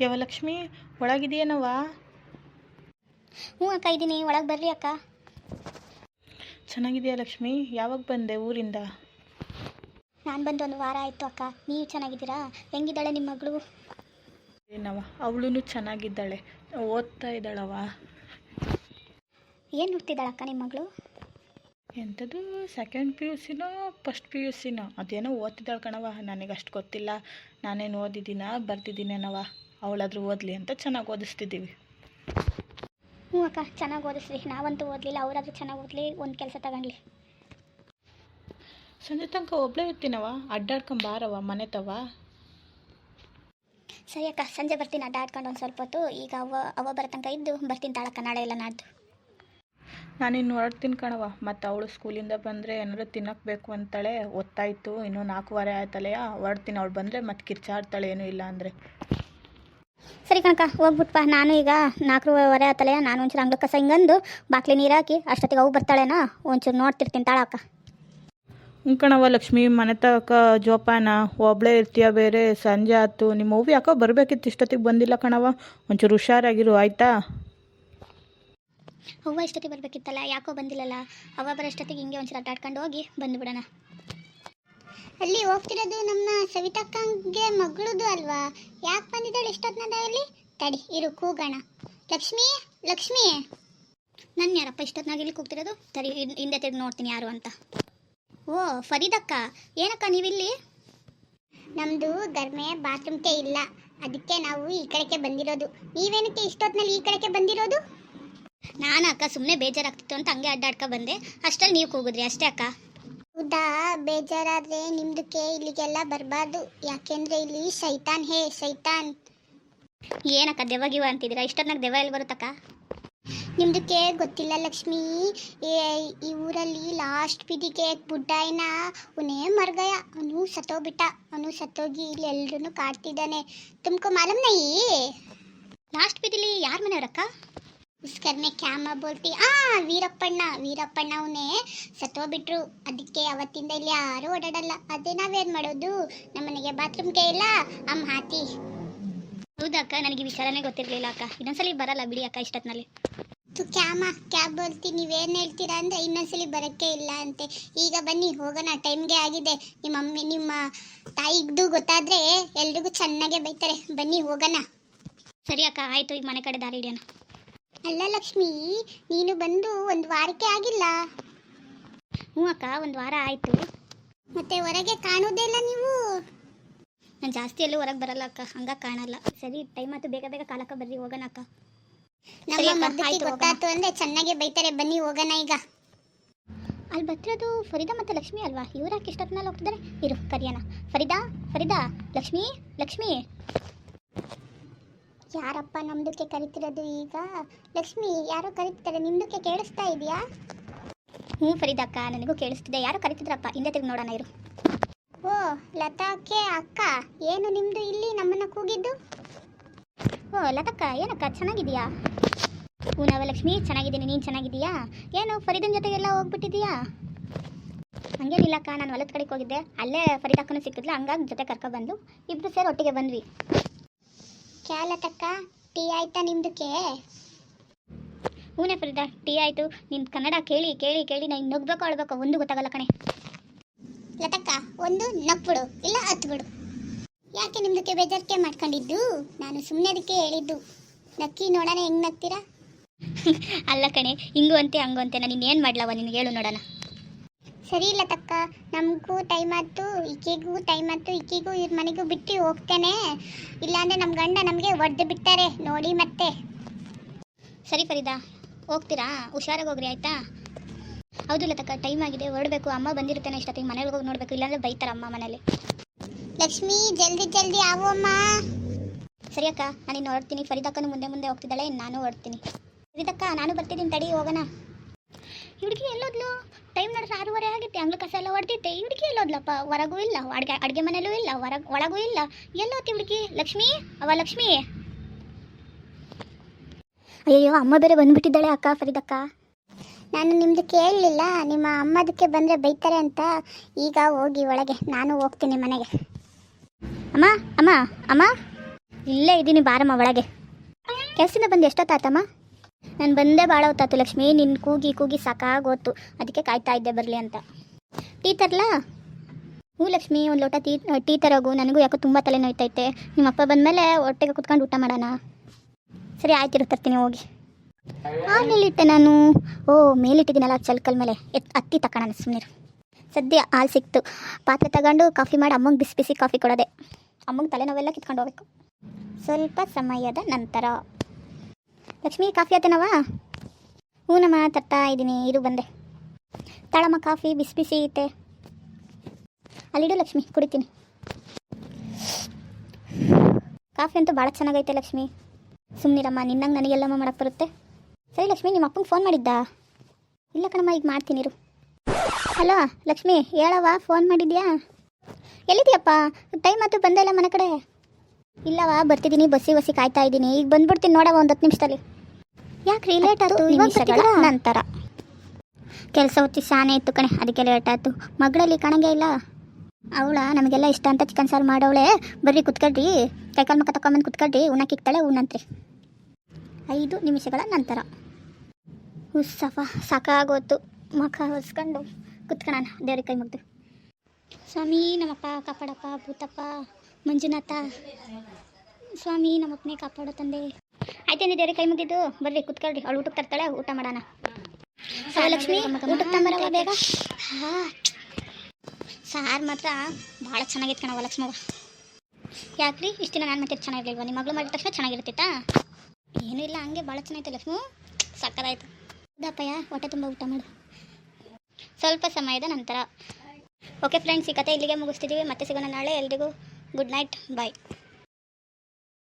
ಯಾವ ಲಕ್ಷ್ಮಿ? ಒಳಗಿದೆಯೇನವ ಹ್ಞೂ ಅಕ್ಕ ಇದ್ದೀನಿ ಒಳಗೆ ಬರ್ರಿ ಅಕ್ಕ. ಚೆನ್ನಾಗಿದೆಯಾ ಲಕ್ಷ್ಮಿ? ಯಾವಾಗ ಬಂದೆ ಊರಿಂದ? ನಾನು ಬಂದು ಒಂದು ವಾರ ಆಯಿತು ಅಕ್ಕ. ನೀವು ಚೆನ್ನಾಗಿದ್ದೀರಾ? ಹೆಂಗಿದ್ದಾಳೆ ನಿಮ್ಮ ಮಗಳು? ಏನವ ಅವಳು ಚೆನ್ನಾಗಿದ್ದಾಳೆ. ಓದ್ತಾ ಇದ್ದಾಳವ ಏನು ಹುಡ್ತಿದ್ದಾಳಕ್ಕ ನಿಮ್ಮ ಮಗಳು? ಎಂಥದ್ದು? ಸೆಕೆಂಡ್ ಪಿ ಯು ಸಿನೋ ಫಸ್ಟ್ ಪಿ ಯು ಸಿನೋ ಅದೇನೋ ಓದ್ತಿದ್ದಾಳೆ ಕಣವ ನನಗೆ ಅಷ್ಟು ಗೊತ್ತಿಲ್ಲ. ನಾನೇನು ಓದಿದ್ದೀನ ಬರ್ತಿದ್ದೀನೇನವ ಅವಳಾದ್ರೂ ಓದಲಿ ಅಂತ ಚೆನ್ನಾಗಿ ಓದಿಸ್ತಿದ್ದೀವಿ. ಹ್ಞೂ ಅಕ್ಕ ಚೆನ್ನಾಗಿ ಓದಿಸ್ರಿ ನಾವಂತೂ ಓದಲಿಲ್ಲ ಅವರಾದ್ರೂ ಚೆನ್ನಾಗಿ ಓದಲಿ ಒಂದು ಕೆಲಸ ತಗೊಂಡ್ಲಿ. ಸಂಜೆ ತನಕ ಒಬ್ಬಳೇ ಇರ್ತೀನವ ಅಡ್ಡಾಡ್ಕೊಂಬಾರವ ಮನೆ ತವ ಸರಿ ಅಕ್ಕ ಸಂಜೆ ಬರ್ತೀನಿ ಅಡ್ಡಾಡ್ಕೊಂಡು ಒಂದು ಸ್ವಲ್ಪ ಹೊತ್ತು. ಈಗ ಅವ ಅವ ಬರೋ ತನಕ ಇದ್ದು ಬರ್ತೀನಿ ತಾಳಕ್ಕ ನಾಳೆ ಎಲ್ಲ ನಾಡ್ದು. ಇನ್ನು ಹೊರಡ್ತೀನಿ ಕಣವ ಮತ್ತು ಅವಳು ಸ್ಕೂಲಿಂದ ಬಂದರೆ ಏನಾದರೂ ತಿನ್ನಕ್ಕೆ ಬೇಕು ಅಂತಾಳೆ ಒತ್ತಾಯಿತು ಇನ್ನೂ ನಾಲ್ಕೂವರೆ ಆಯ್ತಲೆಯ ಹೊರಡ್ತೀನಿ ಅವಳು ಬಂದರೆ ಮತ್ತೆ ಕಿರ್ಚಾಡ್ತಾಳೆ ಏನೂ ಇಲ್ಲ ಅಂದರೆ. ಸರಿ ಕಣಕ ಹೋಗ್ಬಿಟ್ಪ. ನಾನು ಈಗ ನಾಲ್ಕೂವರೆ ಆತಲೆ ನಾನು ಒಂಚೂರು ಅಂಗ್ಳ ಕಸ ಹಿಂಗಂದು ಬಾಕ್ಲಿ ನೀರು ಹಾಕಿ ಅಷ್ಟೊತ್ತಿಗೆ ಅವು ಬರ್ತಾಳೇನ ಒಂಚೂರು ನೋಡ್ತಿರ್ತೀನಿ ತಾಳಕ್ಕ ಹ್ಞೂ ಕಣವ ಲಕ್ಷ್ಮಿ ಮನೆ ತಕ ಜೋಪಾನ ಒಬ್ಬಳೇ ಇರ್ತೀಯ ಬೇರೆ ಸಂಜೆ ಆಯ್ತು ನಿಮ್ಮ ಮೂವಿ ಯಾಕೋ ಬರಬೇಕಿತ್ತು ಇಷ್ಟೊತ್ತಿಗೆ ಬಂದಿಲ್ಲ ಕಣವ ಒಂಚೂರು ಹುಷಾರಾಗಿರು ಆಯಿತಾ? ಅವ್ವ ಇಷ್ಟೊತ್ತಿಗೆ ಬರಬೇಕಿತ್ತಲ್ಲ ಯಾಕೋ ಬಂದಿಲ್ಲಲ್ಲ? ಅವ್ವ ಬರೋಷ್ಟೊತ್ತಿಗೆ ಹಿಂಗೆ ಒಂಚೂರು ಅಡ್ಡಾಡ್ಕೊಂಡು ಹೋಗಿ ಬಂದುಬಿಡೋಣ. ಅಲ್ಲಿ ಹೋಗ್ತಿರೋದು ನಮ್ಮ ಸವಿತಕ್ಕಂಗೆ ಮಗಳದು ಅಲ್ವಾ? ಯಾಕೆ ಬಂದಿದ್ದಾಳೆ ಇಷ್ಟೊತ್ತಿನದಲ್ಲಿ ತಡಿ, ಇರು, ಕೂಗೋಣ. ಲಕ್ಷ್ಮಿ ಲಕ್ಷ್ಮಿ! ನನ್ನ ಯಾರಪ್ಪ ಇಷ್ಟೊತ್ತಿನಾಗ ಇಲ್ಲಿ ಕೂಗ್ತಿರೋದು? ತಡಿ ಹಿಂದೆ ತಿರುಗಿ ನೋಡ್ತೀನಿ ಯಾರು ಅಂತ. ಓ, ಫರೀದಕ್ಕ? ಏನಕ್ಕ ನೀವಿಲ್ಲಿ? ನಮ್ಮದು ಗರ್ಮೆ ಬಾತ್ರೂಮ್ಗೆ ಇಲ್ಲ. ಅದಕ್ಕೆ ನಾವು ಈ ಕಡೆಗೆ ಬಂದಿರೋದು. ನೀವೇನಕ್ಕೆ ಇಷ್ಟೊತ್ತಿನಲ್ಲಿ ಈ ಕಡೆಗೆ ಬಂದಿರೋದು? ನಾನು ಅಕ್ಕ ಸುಮ್ಮನೆ ಬೇಜಾರಾಗ್ತಿತ್ತು ಅಂತ ಹಂಗೆ ಅಡ್ಡಾಡ್ಕ ಬಂದೆ. ಅಷ್ಟರಲ್ಲಿ ನೀವು ಕೂಗಿದ್ರಿ, ಅಷ್ಟೇ ಅಕ್ಕ. ಹೌದಾ ಬೇಜಾರಾದ್ರೆ ನಿಮ್ದಕ್ಕೆ ಇಲ್ಲಿಗೆಲ್ಲ ಬರಬಾರ್ದು. ಯಾಕೆಂದ್ರೆ ಇಲ್ಲಿ ಸೈತಾನ್ ಹೇ ಸೈತಾನ್ ಏನಕ್ಕ ದೆವ್ವ ಗಿವ ಅಂತಿದ್ದೀರಾ? ಇಷ್ಟೊತ್ತಿನಾಗ ದೆವ್ವ ಎಲ್ಲಿ ಬರುತ್ತಕ್ಕ? ನಿಮ್ದಕ್ಕೆ ಗೊತ್ತಿಲ್ಲ ಲಕ್ಷ್ಮಿ ಏ- ಈ ಊರಲ್ಲಿ ಲಾಸ್ಟ್ ಬಿದಿಗೆ ಬುಡ್ಡಾಯ್ನ ಉನೇ ಮರ್ಗಯ. ಅವನು ಸತ್ತೋಗ್ಬಿಟ್ಟ. ಅವನು ಸತ್ತೋಗಿ ಇಲ್ಲಿ ಎಲ್ರೂ ಕಾಡ್ತಿದ್ದಾನೆ. ತುಮಕೋ ಮಾಲಮ್ ನೈ ಲಾಸ್ಟ್ ಬಿದಿಲಿ ಯಾರ ಮನೆಯವ್ರಕ್ಕ? ಉಸ್ಕರ್ನೆ ಕ್ಯಾಮ ಬೋಲ್ತಿ. ಆ ವೀರಪ್ಪಣ್ಣ ವೀರಪ್ಪಣ್ಣ ಅವನೇ ಸತ್ತೋಗ್ಬಿಟ್ರು ಅದಕ್ಕೆ ಅವತ್ತಿಂದ ಇಲ್ಲಿ ಯಾರು ಓಡಾಡಲ್ಲ. ಅದೇ ನಾವೇನ್ ಮಾಡೋದು? ನಮ್ಮನೆಗೆ ಬಾತ್ರೂಮ್ಗೆ ಇಲ್ಲ. ಅಮ್ಮ ಹಾತಿ. ಹೌದಕ್ಕ ನನಗೆ ವಿಚಾರನೆ ಗೊತ್ತಿರಲಿಲ್ಲ ಅಕ್ಕ. ಇನ್ನೊಂದ್ಸಲಿ ಬರಲ್ಲ ಬಿಡಿ ಅಕ್ಕ ಇಷ್ಟೊತ್ತಿನಲ್ಲಿ ತು ಕ್ಯಾಮ ಕ್ಯಾಬ್ ಬೋಲ್ತಿ ನೀವೇನು ಹೇಳ್ತೀರಾ ಅಂದ್ರೆ ಇನ್ನೊಂದ್ಸಲಿ ಬರೋಕ್ಕೆ ಇಲ್ಲ ಅಂತೆ. ಈಗ ಬನ್ನಿ ಹೋಗೋಣ. ಟೈಮ್ಗೆ ಆಗಿದೆ. ನಿಮ್ಮ ಮಮ್ಮಿ ನಿಮ್ಮ ತಾಯಿಗ್ದು ಗೊತ್ತಾದ್ರೆ ಎಲ್ರಿಗೂ ಚೆನ್ನಾಗೇ ಬೈತಾರೆ. ಬನ್ನಿ ಹೋಗೋಣ. ಸರಿ ಅಕ್ಕ ಆಯ್ತು. ಈಗ ಮನೆ ಕಡೆ ದಾರಿ ಹಿಡಿಯೋಣ. ಅಲ್ಲ ಲಕ್ಷ್ಮಿ ನೀನು ಬಂದು ಒಂದು ವಾರಕ್ಕೆ ಆಗಿಲ್ಲ. ಹ್ಞೂ ಅಕ್ಕ ಒಂದು ವಾರ ಆಯಿತು. ಮತ್ತೆ ಹೊರಗೆ ಕಾಣೋದೇ ಇಲ್ಲ ನೀವು? ನಾನು ಜಾಸ್ತಿ ಎಲ್ಲೂ ಹೊರಗೆ ಬರಲ್ಲ ಅಕ್ಕ ಹಂಗ ಕಾಣಲ್ಲ. ಸರಿ ಟೈಮ್ ಆಯ್ತು ಬೇಗ ಬೇಗ ಕಾಲಕ್ಕ ಬರ್ರಿ ಹೋಗೋಣ ಅಕ್ಕ. ನಮ್ಮ ಮದ್ದಕ್ಕೆ ಗೊತ್ತಾಯ್ತು ಅಂದ್ರೆ ಚೆನ್ನಾಗಿ ಬೈತಾರೆ ಬನ್ನಿ ಹೋಗೋಣ ಈಗ. ಅಲ್ಲಿ ಬರ್ತಿರೋದು ಫರಿದಾ ಮತ್ತು ಲಕ್ಷ್ಮಿ ಅಲ್ವಾ? ಇವ್ರ ಇಷ್ಟೊತ್ತಿನಲ್ಲಿ ಹೋಗ್ತಿದ್ದಾರೆ? ಇರು ಕರಿಯೋಣ. ಫರಿದಾ ಫರಿದಾ ಲಕ್ಷ್ಮಿ ಲಕ್ಷ್ಮಿ. ಯಾರಪ್ಪ ನಮ್ದಕ್ಕೆ ಕರಿತಿರೋದು ಈಗ? ಲಕ್ಷ್ಮಿ ಯಾರೋ ಕರಿತಿದ್ದಾರೆ. ನಿಮ್ದಕ್ಕೆ ಕೇಳಿಸ್ತಾ ಇದೆಯಾ? ಹ್ಞೂ ಫರೀದಕ್ಕ ಅಕ್ಕ ನನಗೂ ಕೇಳಿಸ್ತಿದೆ. ಯಾರೋ ಕರಿತಿದ್ರಪ್ಪ? ಹಿಂದೆ ತಿರುಗಿ ನೋಡೋಣ ಇರು. ಓ ಲತಾಕ್ಕೆ ಅಕ್ಕ ಏನು ನಿಮ್ದು ಇಲ್ಲಿ ನಮ್ಮನ್ನ ಕೂಗಿದ್ದು? ಓ ಲತಕ್ಕ ಏನಕ್ಕ ಚೆನ್ನಾಗಿದೆಯಾ ಹ್ಞೂ ನಾವ ಲಕ್ಷ್ಮಿ ಚೆನ್ನಾಗಿದ್ದೀನಿ. ನೀನು ಚೆನ್ನಾಗಿದೀಯಾ ಏನು ಫರೀದನ್ ಜೊತೆಗೆಲ್ಲ ಹೋಗ್ಬಿಟ್ಟಿದೀಯಾ ಹಂಗೇನಿಲ್ಲಕ್ಕ ನಾನು ಹೊಲದ ಕಡೆಗೆ ಹೋಗಿದ್ದೆ. ಅಲ್ಲೇ ಫರೀದಕ್ಕನೂ ಸಿಕ್ಕಿದ್ಲು ಹಂಗಾಗಿ ಜೊತೆ ಕರ್ಕೊಬಂದು ಇಬ್ರು ಸೇರಿ ಒಟ್ಟಿಗೆ ಬಂದ್ವಿ. ಕ್ಯಾ ಲತಕ್ಕ ಟೀ ಆಯ್ತಾ ನಿಮ್ದಕ್ಕೆ? ಹೂನೇ ಫರೀದಾ ಟೀ ಆಯಿತು. ನಿನ್ನ ಕನ್ನಡ ಕೇಳಿ ಕೇಳಿ ಕೇಳಿ ನಾನು ನಗ್ಬೇಕು ಅಳ್ಬೇಕು ಒಂದು ಗೊತ್ತಾಗಲ್ಲ ಕಣೆ. ಲತಕ್ಕ ಒಂದು ನಕ್ಬಿಡು ಇಲ್ಲ ಹತ್ಬಿಡು. ಯಾಕೆ ನಿಮ್ದಕ್ಕೆ ಬೇಜಾರಿಕೆ ಮಾಡ್ಕೊಂಡಿದ್ದು? ನಾನು ಸುಮ್ಮನೆ ಅದಕ್ಕೆ ಹೇಳಿದ್ದು. ನಕ್ಕಿ ನೋಡೋಣ ಹೆಂಗ್ ನಗ್ತೀರಾ? ಅಲ್ಲ ಕಣೆ ಹಿಂಗು ಅಂತೆ ಹಂಗು ಅಂತೆ. ನಾನು ಇನ್ನೇನು ಮಾಡ್ಲವ? ನಿನಗೆ ಹೇಳು ನೋಡೋಣ. ಸರಿ ಲತಕ್ಕ ನಮಗೂ ಟೈಮ್ ಆಯ್ತು ಈಕೆಗೂ ಟೈಮ್ ಆಯ್ತು ಈಕೆಗೂ ಇವ್ರ ಮನೆಗೂ ಬಿಟ್ಟು ಹೋಗ್ತೇನೆ. ಇಲ್ಲಾಂದ್ರೆ ನಮ್ಮ ಗಂಡ ನಮಗೆ ಒಡೆದು ಬಿಡ್ತಾರೆ. ನೋಡಿ ಮತ್ತೆ. ಸರಿ ಫರೀದಾ ಹೋಗ್ತೀರಾ? ಹುಷಾರಾಗಿ ಹೋಗ್ರಿ ಆಯ್ತಾ? ಹೌದು ಲತಕ್ಕ ಟೈಮ್ ಆಗಿದೆ ಹೊರಡಬೇಕು. ಅಮ್ಮ ಬಂದಿರುತ್ತೇನೆ ಇಷ್ಟೊತ್ತಿಗೆ ಮನೆಗೆ ಹೋಗಿ ನೋಡಬೇಕು. ಇಲ್ಲಾಂದ್ರೆ ಬೈತಾರೆ ಅಮ್ಮ ಮನೇಲಿ. ಲಕ್ಷ್ಮಿ ಜಲ್ದಿ ಜಲ್ದಿ ಆಗು ಅಮ್ಮ? ಸರಿ ಅಕ್ಕ ನಾನು ಇನ್ನು ಹೊರಡ್ತೀನಿ. ಫರೀದಕ್ಕನು ಮುಂದೆ ಮುಂದೆ ಹೋಗ್ತಿದ್ದಾಳೆ ನಾನು ಹೊರಡ್ತೀನಿ. ಫರೀದಕ್ಕ ನಾನು ಬರ್ತಿದ್ದೀನಿ ತಡಿ ಹೋಗೋಣ. ಹುಡುಗಿ ಎಲ್ಲೋದ್ಲು? ಟೈಮ್ ನೋಡಿದ್ರೆ ಆರೂವರೆ ಆಗಿತ್ತೆ ಅಂಗ್ಳು ಕಸ ಎಲ್ಲ ಹೊಡೆದಿತ್ತೆ ಹುಡುಗಿ ಎಲ್ಲೋದ್ಲಪ್ಪ? ಹೊರಗೂ ಇಲ್ಲ, ಅಡುಗೆ ಅಡುಗೆ ಮನೆಯಲ್ಲೂ ಇಲ್ಲ, ಹೊರಗೆ, ಒಳಗೂ ಇಲ್ಲ. ಎಲ್ಲೋತಿ ಹುಡುಗಿ ಲಕ್ಷ್ಮಿ? ಅವ ಲಕ್ಷ್ಮಿ? ಅಯ್ಯೋ ಅಮ್ಮ ಬೇರೆ ಬಂದ್ಬಿಟ್ಟಿದ್ದಾಳೆ ಅಕ್ಕ, ಫರೀದಕ್ಕ. ನಾನು ನಿಮ್ದು ಕೇಳಲಿಲ್ಲ, ನಿಮ್ಮ ಅಮ್ಮದಕ್ಕೆ ಬಂದರೆ ಬೈತಾರೆ ಅಂತ. ಈಗ ಹೋಗಿ ಒಳಗೆ, ನಾನು ಹೋಗ್ತೀನಿ ಮನೆಗೆ. ಅಮ್ಮ ಅಮ್ಮ ಅಮ್ಮ. ಇಲ್ಲೇ ಇದ್ದೀನಿ ಬಾರಮ್ಮ ಒಳಗೆ. ಕೆಲಸದಿಂದ ಬಂದು ಎಷ್ಟೊತ್ತಾತಮ್ಮ? ನಾನು ಬಂದೇ ಭಾಳ ಹೊತ್ತಾತು ಲಕ್ಷ್ಮಿ ನಿನ್ನ ಕೂಗಿ ಕೂಗಿ ಸಾಕಾಗೋತು. ಅದಕ್ಕೆ ಕಾಯ್ತಾ ಇದ್ದೆ, ಬರಲಿ ಅಂತ. ಟೀ ತರಲಾ? ಹ್ಞೂ ಲಕ್ಷ್ಮಿ, ಒಂದು ಲೋಟ ಟೀ ಟೀ ತರೋಗು. ನನಗೂ ಯಾಕೋ ತುಂಬ ತಲೆ ನೋಯ್ತೈತೆ. ನಿಮ್ಮ ಅಪ್ಪ ಬಂದಮೇಲೆ ಹೊಟ್ಟೆಗೆ ಕುತ್ಕೊಂಡು ಊಟ ಮಾಡೋಣ. ಸರಿ, ಆಯ್ತಿರು, ತರ್ತೀನಿ, ಹೋಗಿ. ಹಾಲಿಟ್ಟೆ ನಾನು. ಓ ಮೇಲಿಟ್ಟಿದ್ದೀನಲ್ಲ ಚಲ್ಕಲ್ ಮೇಲೆ. ಎತ್, ಅತ್ತಿ ತಗೋಣ ಸುಮ್ಮನೆ ಸದ್ಯ ಹಾಲು ಸಿಕ್ತು. ಪಾತ್ರೆ ತಗೊಂಡು ಕಾಫಿ ಮಾಡಿ. ಅಮ್ಮಂಗೆ ಬಿಸಿ ಬಿಸಿ ಕಾಫಿ ಕೊಡೋದೆ. ಅಮ್ಮಂಗೆ ತಲೆನೋವೆಲ್ಲ ಕಿತ್ಕೊಂಡು ಹೋಗ್ಬೇಕು. ಸ್ವಲ್ಪ ಸಮಯದ ನಂತರ. ಲಕ್ಷ್ಮಿ, ಕಾಫಿ ಆತನವಾ ಹ್ಞೂನಮ್ಮ ತರ್ತಾ ಇದ್ದೀನಿ, ಇರು ಬಂದೆ. ತಾಳಮ್ಮ, ಕಾಫಿ ಬಿಸಿ ಬಿಸಿ ಐತೆ. ಅಲ್ಲಿಡು ಲಕ್ಷ್ಮಿ, ಕುಡಿತೀನಿ. ಕಾಫಿ ಅಂತೂ ಭಾಳ ಚೆನ್ನಾಗೈತೆ ಲಕ್ಷ್ಮಿ. ಸುಮ್ಮನಿರಮ್ಮ ನಿನ್ನಂಗೆ ನನಗೆಲ್ಲಮ್ಮ ಮಾಡಕ್ಕೆ ಬರುತ್ತೆ. ಸರಿ ಲಕ್ಷ್ಮಿ, ನಿಮ್ಮ ಅಪ್ಪಂಗೆ ಫೋನ್ ಮಾಡಿದ್ದ? ಇಲ್ಲ ಕಣಮ್ಮ, ಈಗ ಮಾಡ್ತೀನಿ, ಇರು. ಹಲೋ, ಲಕ್ಷ್ಮಿ, ಹೇಳವ್ವ, ಫೋನ್ ಮಾಡಿದ್ಯಾ? ಎಲ್ಲಿದ್ಯಪ್ಪ ಟೈಮ್ ಆಯ್ತು, ಬಂದೇ ಮನೆ ಕಡೆ. ಇಲ್ಲವ ಬರ್ತಿದ್ದೀನಿ ಬಸ್ಸಿ ಬಸ್ಸಿ ಕಾಯ್ತಾ ಇದ್ದೀನಿ ಈಗ ಬಂದ್ಬಿಡ್ತೀನಿ ನೋಡವ ಒಂದು ಹತ್ತು ನಿಮಿಷದಲ್ಲಿ. ಯಾಕ್ರಿ ಲೇಟ್ ಆಯಿತು? ನಿಮಿಷಗಳ ನಂತರ. ಕೆಲಸ ಹೊತ್ತಿ ಶಾನೆ ಇತ್ತು ಕಣೆ ಅದಕ್ಕೆ ಲೇಟ್ ಆಯಿತು. ಮಗಳಲ್ಲಿ ಕಾಣಂಗೆ ಇಲ್ಲ? ಅವಳ ನಮಗೆಲ್ಲ ಇಷ್ಟ ಅಂತ ಚಿಕನ್ ಸಾರು ಮಾಡವಳೆ. ಬರ್ರಿ ಕುತ್ಕೊಳ್ರಿ ಕೈಕಾಲು ಮಕ್ಕ ತಗೊಂಬಂದು ಕುತ್ಕೊಳ್ರಿ ಉಣ್ಣಕ್ಕಿಕ್ತಾಳೆ ಉಣ್ಣಂತ್ರಿ ಐದು ನಿಮಿಷಗಳ ನಂತರ. ಉತ್ಸವ ಸಾಕಾಗೋತು ಮುಖ ಹೊಸ್ಕೊಂಡು ಕುತ್ಕೊಳ್ಳೋಣ ದೇವ್ರಿಗೆ ಕೈ ಮುಗ್ದು. ಸ್ವಾಮಿ ನಮ್ಮಪ್ಪ ಕಾಪಾಡಪ್ಪ ಭೂತಪ್ಪ. ಮಂಜುನಾಥ. ಸ್ವಾಮಿ ನಮ್ಮಪ್ಪನೇ ಕಾಪಾಡೋ ತಂದೆ. ಆಯ್ತೇನೆ ದೇವ್ರಿಗೆ ಕೈ ಮುಗಿದು. ಬರ್ರಿ, ಕುತ್ಕೊಳ್ರಿ. ಅವಳು ಊಟಕ್ಕೆ ತರ್ತಾಳೆ, ಊಟ ಮಾಡೋಣ. ಸಹಲಕ್ಷ್ಮಿ ಲಕ್ಷ್ಮಿ, ಊಟಕ್ಕೆ ತಂಬರವ ಬೇಗ? ಹಾಂ. ಸಾರು ಮಾತ್ರ ಭಾಳ ಚೆನ್ನಾಗಿತ್ತು ಕಣವ ಲಕ್ಷ್ಮವ್ವ. ಯಾಕ್ರಿ? ಇಷ್ಟು ದಿನ ನಾನು ಮತ್ತೆ ಚೆನ್ನಾಗಿರ್ಲಿಲ್ವ? ನಿಮ್ಮ ಮಗಳು ಮಾಡಿದ ತಕ್ಷಣ ಚೆನ್ನಾಗಿರ್ತಿತ್ತಾ? ಏನೂ ಇಲ್ಲ, ಹಂಗೆ ಭಾಳ ಚೆನ್ನಾಗಿತ್ತು ಲಕ್ಷ್ಮು. ಸಕ್ಕದಾಯ್ತು ದಪ್ಪಯ್ಯ ಹೊಟ್ಟೆ ತುಂಬ ಊಟ ಮಾಡು. ಸ್ವಲ್ಪ ಸಮಯದ ನಂತರ. ಓಕೆ ಫ್ರೆಂಡ್ಸ್, ಈ ಕತೆ ಇಲ್ಲಿಗೆ ಮುಗಿಸ್ತಿದ್ದೀವಿ ಮತ್ತೆ ಸಿಗೋಣ ನಾಳೆ ಎಲ್ರಿಗೂ. good night. Bye.